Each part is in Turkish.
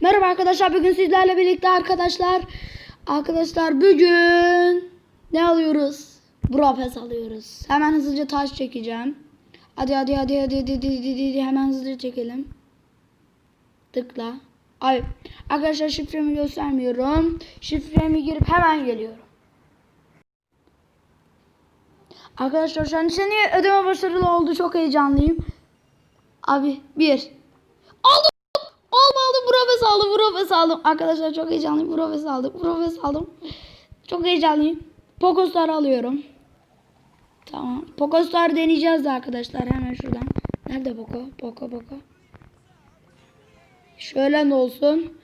Merhaba arkadaşlar bugün sizlerle birlikte arkadaşlar. Arkadaşlar bugün Ne alıyoruz? Brofes alıyoruz. Hemen hızlıca taş çekeceğim. Hadi hadi hadi hadi hadi, hadi, hadi, hadi. hemen hızlıca çekelim. Tıkla. Ay arkadaşlar şifremi göstermiyorum. Şifremi girip hemen geliyorum. Arkadaşlar şu an ödeme başarılı oldu? Çok heyecanlıyım. Abi bir. Aldım Aldım aldım profes aldım profes aldım. Arkadaşlar çok heyecanlıyım profes aldım profes aldım. Çok heyecanlıyım. Pokostar alıyorum. Tamam. Pokostar deneyeceğiz de arkadaşlar hemen şuradan. Nerede Poko? Poko Poko. Şöyle de olsun.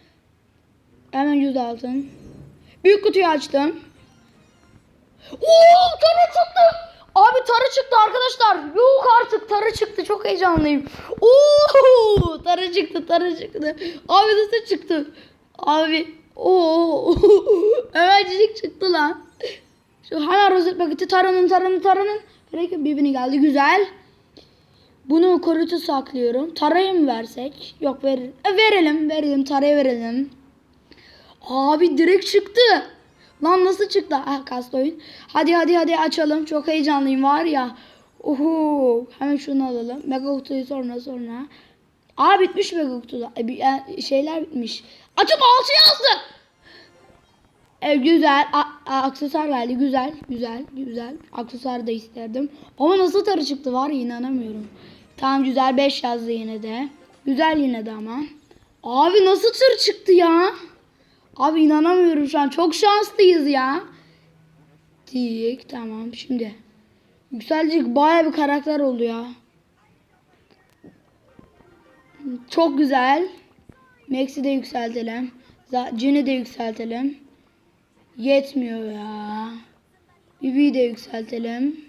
Hemen yüz altın. Büyük kutuyu açtım. Oo tarı çıktı. Abi tarı çıktı arkadaşlar. Yok artık tarı çıktı. Çok heyecanlıyım. Oo tarı çıktı tarı çıktı. Abi nasıl çıktı? Abi oo hemencik çıktı lan. Şu hemen rozet paketi tarının tarının tarının. Belki birbirini geldi. Güzel. Bunu korutu saklıyorum. Tarayı mı versek? Yok ver e, verelim. Verelim. Tarayı verelim. Abi direkt çıktı. Lan nasıl çıktı? Ah kastı oyun. Hadi hadi hadi açalım. Çok heyecanlıyım var ya. Uhu. Hemen şunu alalım. Mega kutuyu sonra sonra. Aa bitmiş mega kutuda. E, bir- e, şeyler bitmiş. Açıp altı yazdı. E, güzel. A, a- aksesuar geldi. Güzel. Güzel. Güzel. Aksesuar da isterdim. Ama nasıl tarı çıktı var ya inanamıyorum. Tamam güzel 5 yazdı yine de. Güzel yine de ama. Abi nasıl tır çıktı ya? Abi inanamıyorum şu an. Çok şanslıyız ya. Dik tamam şimdi. Yükselecek baya bir karakter oldu ya. Çok güzel. Max'i de yükseltelim. Jin'i de yükseltelim. Yetmiyor ya. Bibi'yi de yükseltelim.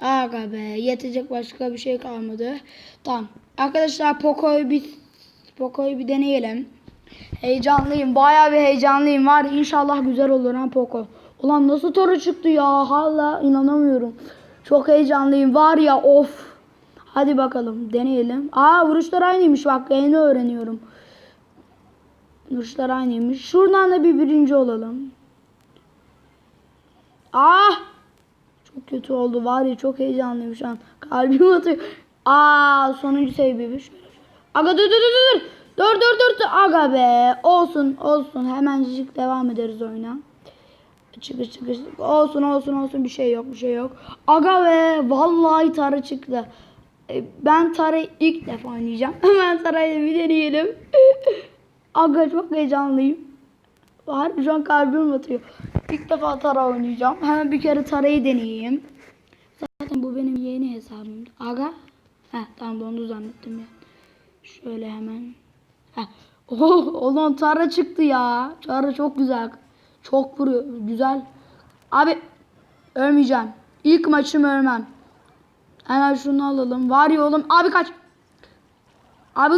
Aga be yetecek başka bir şey kalmadı. Tamam. Arkadaşlar Poco'yu bir Poco'yu bir deneyelim. Heyecanlıyım. Bayağı bir heyecanlıyım var. İnşallah güzel olur ha Poco. Ulan nasıl toru çıktı ya. Hala inanamıyorum. Çok heyecanlıyım. Var ya of. Hadi bakalım deneyelim. Aa vuruşlar aynıymış bak yeni öğreniyorum. Vuruşlar aynıymış. Şuradan da bir birinci olalım. Ah! Çok kötü oldu var ya çok heyecanlıyım şu an. Kalbim atıyor. Aa sonuncu sebebi. Aga dur dur dur dur. Dur dur dur. Aga be. Olsun olsun. Hemencik devam ederiz oyuna. Çıkış çıkış. Olsun olsun olsun bir şey yok bir şey yok. Aga be. Vallahi tarı çıktı. E, Ben tarı ilk defa oynayacağım. Hemen tarayla bir deneyelim. Aga çok heyecanlıyım. Harbi şu an kalbim atıyor. İlk defa Tara oynayacağım. Hemen bir kere Tara'yı deneyeyim. Zaten bu benim yeni hesabım. Aga. Heh tamam dondu zannettim ya. Şöyle hemen. Oh, ulan Tara çıktı ya. Tara çok güzel. Çok vuruyor. Güzel. Abi ölmeyeceğim. İlk maçım ölmem. Hemen şunu alalım. Var ya oğlum. Abi kaç. Abi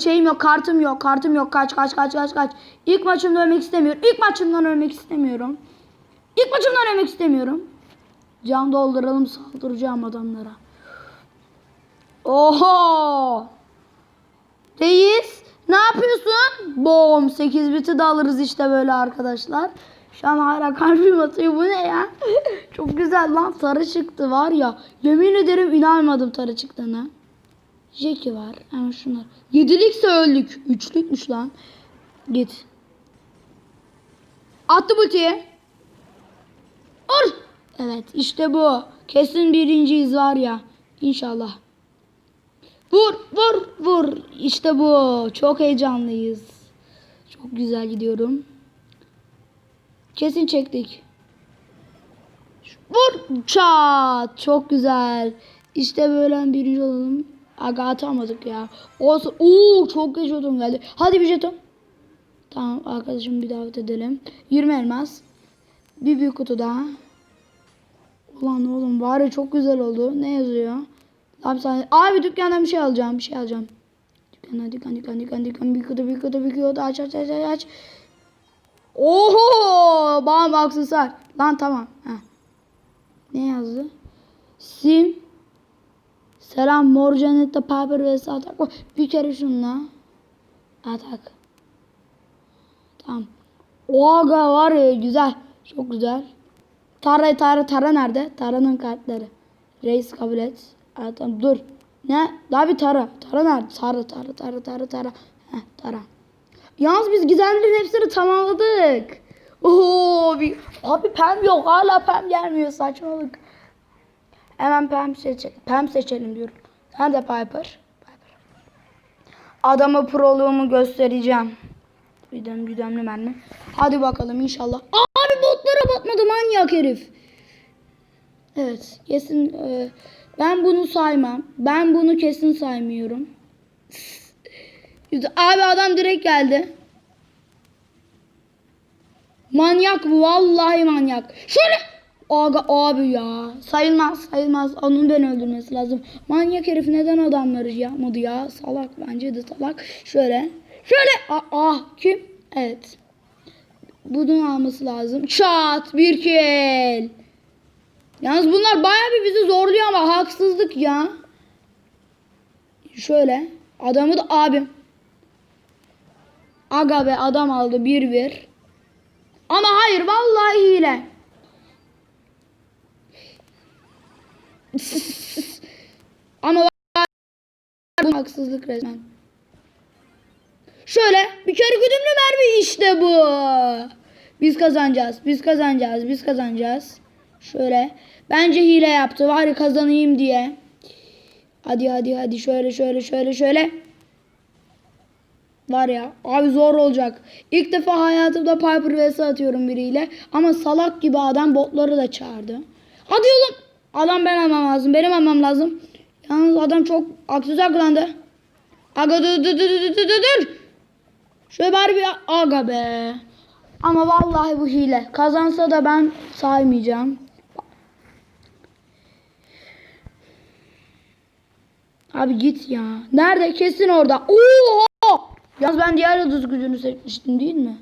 şeyim yok, kartım yok, kartım yok. Kaç, kaç, kaç, kaç, kaç. İlk maçımda ölmek istemiyorum. İlk maçımdan ölmek istemiyorum. İlk maçımdan ölmek istemiyorum. Can dolduralım, saldıracağım adamlara. Oho! Reis, ne yapıyorsun? Bom, 8 biti de alırız işte böyle arkadaşlar. Şu an hala kalbim atıyor. Bu ne ya? Çok güzel lan. Sarı çıktı var ya. Yemin ederim inanmadım sarı çıktığına. Jackie var. Hemen şunlar. Yedilikse öldük. Üçlükmüş lan. Git. Attı ultiyi. Vur. Evet işte bu. Kesin birinciyiz var ya. İnşallah. Vur vur vur. İşte bu. Çok heyecanlıyız. Çok güzel gidiyorum. Kesin çektik. Vur çat. Çok güzel. İşte böyle birinci olalım. Aga atamadık ya. Olsun. Oo çok geç oldum geldi. Hadi bir jeton. Tamam arkadaşım bir davet edelim. 20 elmas. Bir büyük kutu daha. Ulan oğlum bari çok güzel oldu. Ne yazıyor? Abi sen abi dükkandan bir şey alacağım. Bir şey alacağım. Dükkandan dükkan dükkan dükkan dükkan bir kutu bir kutu bir kutu aç aç aç aç aç. Oho! Bam aksesuar. Lan tamam. Heh. Ne yazdı? Sim. Selam mor cennette Piper vs atak var. Bir kere şunla. Atak. Tamam. O aga var ya güzel. Çok güzel. Tara Tara Tara nerede? Tara'nın kartları. Reis kabul et. Tamam dur. Ne? Daha bir Tara. Tara nerede? Tara Tara Tara Tara Tara. Heh, Tara. Yalnız biz gizemlerin hepsini tamamladık. Oo, bir... Abi pem yok. Hala pem gelmiyor. Saçmalık. Hemen pem seçelim. Pem seçelim diyorum. Nerede Piper? Piper. Adama proluğumu göstereceğim. Güdem güdemli mermi. Hadi bakalım inşallah. Abi botlara batmadı manyak herif. Evet kesin e, ben bunu saymam. Ben bunu kesin saymıyorum. Abi adam direkt geldi. Manyak bu vallahi manyak. Şöyle Aga abi ya sayılmaz sayılmaz onun beni öldürmesi lazım. Manyak herif neden adamları yapmadı ya salak bence de salak. Şöyle şöyle ah, ah kim? Evet. Bunu alması lazım. Çat bir kill. Yalnız bunlar bayağı bir bizi zorluyor ama haksızlık ya. Şöyle adamı da abim. Aga be adam aldı bir bir. Ama hayır vallahi hile. Ama bu haksızlık resmen. Şöyle bir kere güdümlü mermi işte bu. Biz kazanacağız. Biz kazanacağız. Biz kazanacağız. Şöyle. Bence hile yaptı. Var kazanayım diye. Hadi hadi hadi şöyle şöyle şöyle şöyle. Var ya abi zor olacak. İlk defa hayatımda Piper vs atıyorum biriyle. Ama salak gibi adam botları da çağırdı. Hadi oğlum. Adam ben almam lazım. Benim almam lazım. Yalnız adam çok aksız aklandı. Aga dur dur dur dur dur dur. Şöyle bari bir aga be. Ama vallahi bu hile. Kazansa da ben saymayacağım. Abi git ya. Nerede? Kesin orada. Oo! Yalnız ben diğer yıldız gücünü seçmiştim değil mi?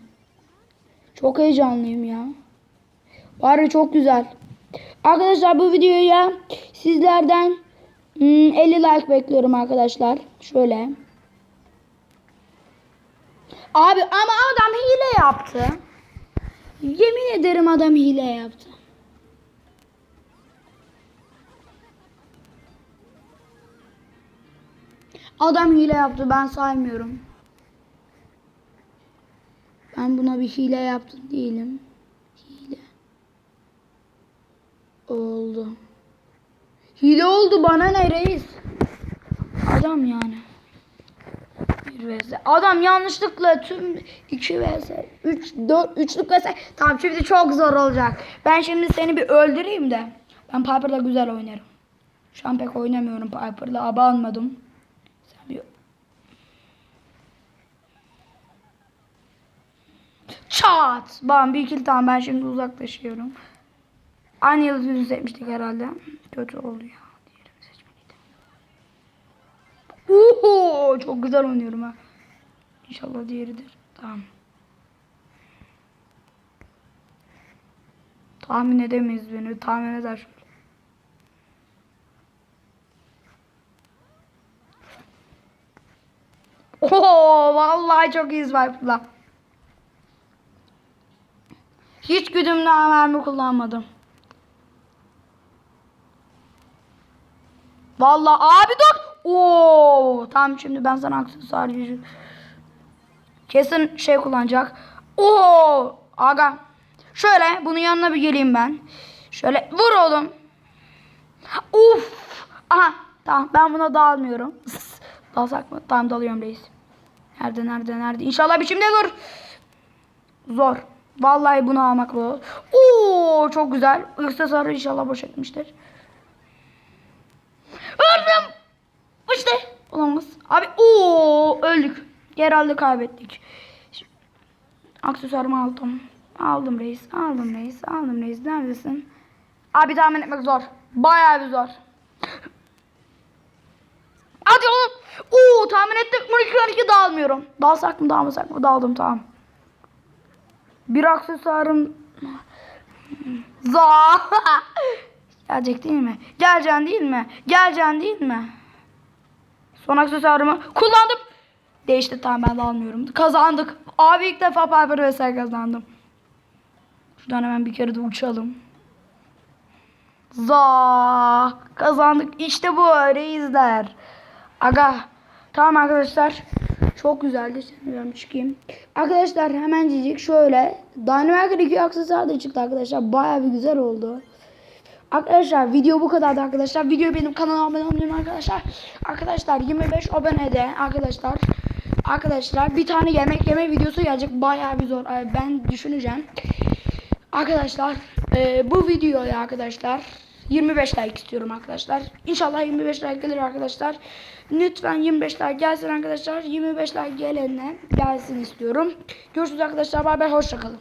Çok heyecanlıyım ya. Bari çok güzel. Arkadaşlar bu videoya sizlerden hmm, 50 like bekliyorum arkadaşlar. Şöyle. Abi ama adam hile yaptı. Yemin ederim adam hile yaptı. Adam hile yaptı ben saymıyorum. Ben buna bir hile yaptım değilim. Hile. Oldu. Hile oldu bana ne reis? Adam yani. Bir vs. Adam yanlışlıkla tüm 2 vs 3 4 üçlük vs. Tamam şimdi çok zor olacak. Ben şimdi seni bir öldüreyim de. Ben Piper'la güzel oynarım. Şu an pek oynamıyorum Piper'la. Aba almadım. Sen bir Çat. Bam bir kill tamam ben şimdi uzaklaşıyorum. Aynı yıldızı seçmiştik herhalde. Kötü oldu ya. Diğerini seçmeliydim. Oho, çok güzel oynuyorum ha. İnşallah diğeridir. Tamam. Tahmin edemeyiz beni. Tahmin eder. Oho, vallahi çok iyi swipe'la. Hiç güdümlü mermi kullanmadım. Vallahi abi dur. Oo, tamam şimdi ben sana aksesuar gücü. Kesin şey kullanacak. Oo, aga. Şöyle bunun yanına bir geleyim ben. Şöyle vur oğlum. Uf. Aha tamam ben buna dalmıyorum. Dalsak mı? Tamam dalıyorum reis. Nerede nerede nerede? İnşallah biçimde vur. Zor. Vallahi bunu almak zor. Oo çok güzel. Aksesuarı inşallah boş etmiştir. Öldüm. İşte. Olamaz. Abi ooo öldük. Herhalde kaybettik. Aksesuarımı aldım. Aldım reis. Aldım reis. Aldım reis. Neredesin? Abi tahmin etmek zor. Bayağı bir zor. Hadi oğlum. Oo tahmin ettim. 12 12 dağılmıyorum. Dalsak mı dalmasak mı? Daldım tamam. Bir aksesuarım. Za. Gelecek değil mi? Geleceksin değil mi? Geleceksin değil mi? Son aksesuarımı kullandım. Değişti tamam ben de almıyorum. Kazandık. Abi ilk defa Piper vs kazandım. Şuradan hemen bir kere de uçalım. Za kazandık. İşte bu reisler. Aga. Tamam arkadaşlar. Çok güzeldi. Bir çıkayım. Arkadaşlar hemencik şöyle. Dynamaker 2 aksesuar da çıktı arkadaşlar. Baya bir güzel oldu. Arkadaşlar video bu kadardı arkadaşlar. Video benim kanalıma abone olmayı arkadaşlar. Arkadaşlar 25 abonede arkadaşlar. Arkadaşlar bir tane yemek yeme videosu gelecek. Bayağı bir zor. Ben düşüneceğim. Arkadaşlar e, bu videoya arkadaşlar 25 like istiyorum arkadaşlar. İnşallah 25 like gelir arkadaşlar. Lütfen 25 like gelsin arkadaşlar. 25 like gelene gelsin istiyorum. Görüşürüz arkadaşlar. Bay bay. Hoşçakalın.